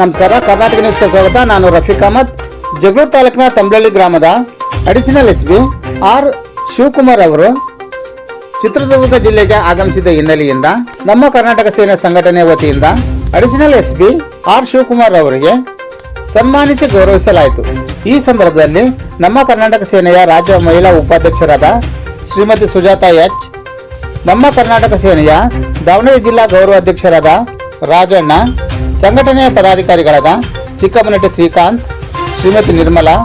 ನಮಸ್ಕಾರ, ಕರ್ನಾಟಕ ನ್ಯೂಸ್ಗೆ ಸ್ವಾಗತ. ನಾನು ರಫೀಕ್ ಅಹಮದ್. ಜಗಳೂರು ತಾಲೂಕಿನ ತಂಬಳಿ ಗ್ರಾಮದ additional S P R Shivakumar ಅವರು ಚಿತ್ರದುರ್ಗ ಜಿಲ್ಲೆಗೆ ಆಗಮಿಸಿದ ಹಿನ್ನೆಲೆಯಿಂದ ನಮ್ಮ ಕರ್ನಾಟಕ ಸೇನೆ ಸಂಘಟನೆ ವತಿಯಿಂದ additional S P R Shivakumar ಅವರಿಗೆ ಸನ್ಮಾನಿಸಿ ಗೌರವಿಸಲಾಯಿತು. ಈ ಸಂದರ್ಭದಲ್ಲಿ ನಮ್ಮ ಕರ್ನಾಟಕ ಸೇನೆಯ ರಾಜ್ಯ ಮಹಿಳಾ ಉಪಾಧ್ಯಕ್ಷರಾದ ಶ್ರೀಮತಿ ಸುಜಾತಾ ಎಚ್, ನಮ್ಮ ಕರ್ನಾಟಕ ಸೇನೆಯ ದಾವಣಗೆರೆ ಜಿಲ್ಲಾ ಗೌರವ ಅಧ್ಯಕ್ಷರಾದ ರಾಜಣ್ಣ ಸಂಘಟನೆಯ ಪದಾಧಿಕಾರಿಗಳಾದ ಚಿಕ್ಕಮ್ಮನಟ್ಟಿ ಶ್ರೀಕಾಂತ್, ಶ್ರೀಮತಿ ನಿರ್ಮಲಾ,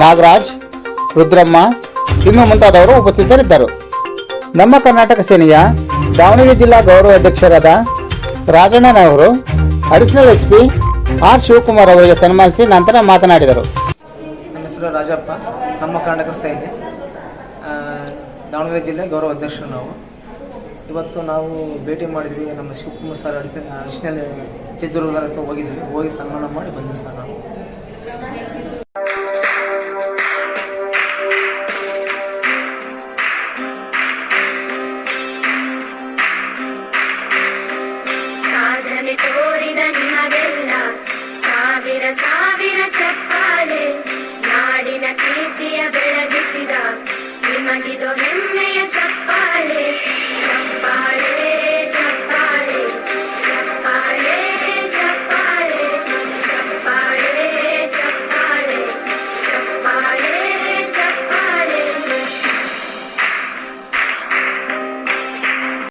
ನಾಗರಾಜ್, ರುದ್ರಮ್ಮ ಇನ್ನು ಮುಂತಾದವರು ಉಪಸ್ಥಿತರಿದ್ದರು. ನಮ್ಮ ಕರ್ನಾಟಕ ಸೇನೆಯ ದಾವಣಗೆರೆ ಜಿಲ್ಲಾ ಗೌರವ ಅಧ್ಯಕ್ಷರಾದ ರಾಜಣ್ಣನವರು, additional S P R Shivakumar ಅವರಿಗೆ ಸನ್ಮಾನಿಸಿ ನಂತರ ಮಾತನಾಡಿದರು. ರಾಜಪ್ಪ. ನಮ್ಮ ಕರ್ನಾಟಕ ಸೇನೆ ದಾವಣಗೆರೆ ಜಿಲ್ಲೆ ಗೌರವ ಅಧ್ಯಕ್ಷರು ನಾವು. ಇವತ್ತು ನಾವು ಭೇಟಿ ಮಾಡಿದ್ವಿ ನಮ್ಮ ಶಿವಕುಮಾರ್ ಸರ್ ಅಡಿಷನಲ್ ಚಿತ್ರದುರ್ಗ ಹತ್ರ ಹೋಗಿದ್ವಿ. ಹೋಗಿ ಸನ್ಮಾನ ಮಾಡಿ ಬಂದ್ವಿ ಸರ್ ನಾವು.